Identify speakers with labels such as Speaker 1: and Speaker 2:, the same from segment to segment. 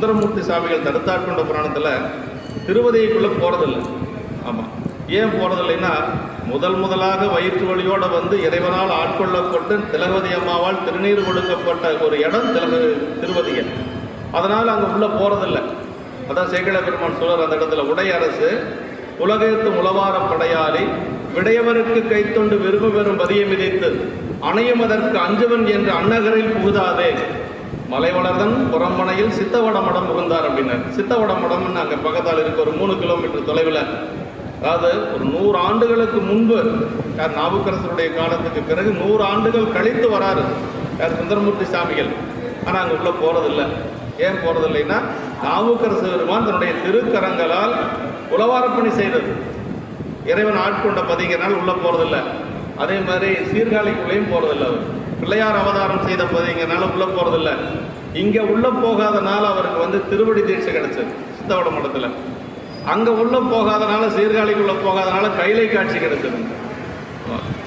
Speaker 1: சுந்தரமூர்த்தி சாமிகள் தடுத்தாட்கொண்ட புராணத்தில் திருவதைக்குள்ளே போகிறதில்லை ஆமாம் ஏன் போகிறதில்லைன்னா முதல் முதலாக வயிற்று வழியோடு வந்து இறைவனால் ஆட்கொள்ளப்பட்டு திலகவதி அம்மாவால் திருநீர் கொடுக்கப்பட்ட ஒரு இடம் திலக திருவதியை. அதனால் அங்கே உள்ளே போகிறதில்ல அதான் சேகல பெருமான் சொல்றார் அந்த இடத்துல உடை அரசு உலகத்து உளவார படையாளி விடையவருக்கு கைத்தொண்டு விரும்ப பெறும் பதியை மிதித்து அணையும் அதற்கு அஞ்சுவன் என்று அன்னகரில் புகுதாதே. மலைவளர்தன் புறம்பனையில் சித்தவட மடம் புகுந்தார் அப்படின்னார். சித்தவட மடம்னு அங்கே பக்கத்தால் இருக்க ஒரு மூணு கிலோமீட்டர் தொலைவில். அதாவது ஒரு நூறு ஆண்டுகளுக்கு முன்பு யார் நாவுக்கரசருடைய காலத்துக்கு பிறகு நூறு ஆண்டுகள் கழித்து வராரு யார் சுந்தரமூர்த்தி சாமிகள். ஆனால் அங்கே உள்ளே போகிறதில்ல ஏன் போகிறதில்லைன்னா நாவுக்கரசு பெருமான் தன்னுடைய திருக்கரங்களால் உளவாரப்பணி செய்தது. இறைவன் ஆட்கொண்ட பதிங்கனால் உள்ளே போகிறதில்ல அதே மாதிரி சீர்காழிக்குள்ளேயும் போகிறதில்ல அவர். பிள்ளையார் அவதாரம் செய்த பதிங்கனால உள்ள போகிறதில்ல இங்கே உள்ள போகாதனால அவருக்கு வந்து திருவடி தீட்சை கிடைச்சது சித்தவட மடத்தில். அங்கே உள்ள போகாதனால சீர்காழிக்குள்ள போகாதனால கைலை காட்சி கிடைச்சது.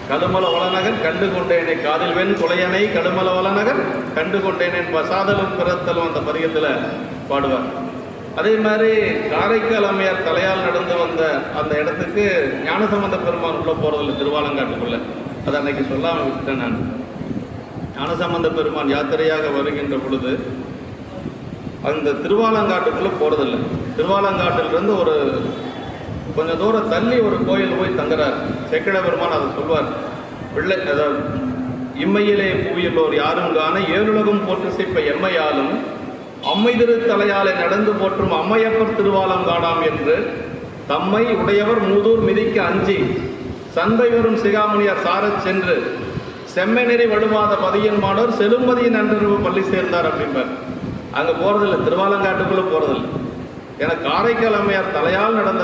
Speaker 1: கடுமல வளநகர் கண்டு கொண்டேனே காதில் வெண் குலையனை கடுமல வளநகர் கண்டு கொண்டேனே பசாதலும் பிறத்தலும் அந்த பதிகத்தில் பாடுவார். அதே மாதிரி காரைக்கால் அம்மையார் தலையால் நடந்து வந்த அந்த இடத்துக்கு ஞானசம்பந்த பெருமான் உள்ள போகிறதில்ல திருவாலங்காட்டுக்குள்ள. அதை அன்னைக்கு சொல்லாமல் விட்டுட்டேன் நான். ஞானசம்பந்த பெருமான் யாத்திரையாக வருகின்ற பொழுது அந்த திருவாலங்காட்டுக்குள்ளே போகிறதில்ல திருவாலங்காட்டிலிருந்து ஒரு கொஞ்சம் தூரம் தள்ளி ஒரு கோயில் போய் தங்குறார். செக்கிழ பெருமான் அதை சொல்வார். பிள்ளை அதாவது இம்மையிலே புவியுள்ளோர் யாரும் காண ஏழுலகம் போற்று சிப்ப எம்மையாலும் அம்மை திருத்தலையாலே நடந்து போற்றும் அம்மையப்பர் திருவாலம் காணாம் என்று தம்மை உடையவர் மூதூர் மிதிக்க அஞ்சி சந்தை வரும் சிகாமணியார் சாரச் சென்று செம்மைநெறி வடுமாத பதியன் மாணவர் செலும்பதியின் நன்றறிவு பள்ளி சேர்ந்தார் அப்படிம்பார். அங்கே போகிறதில்ல திருவாலங்காட்டுக்குள்ளே போகிறதில்ல ஏன்னா காரைக்கால் அம்மையார் தலையால் நடந்த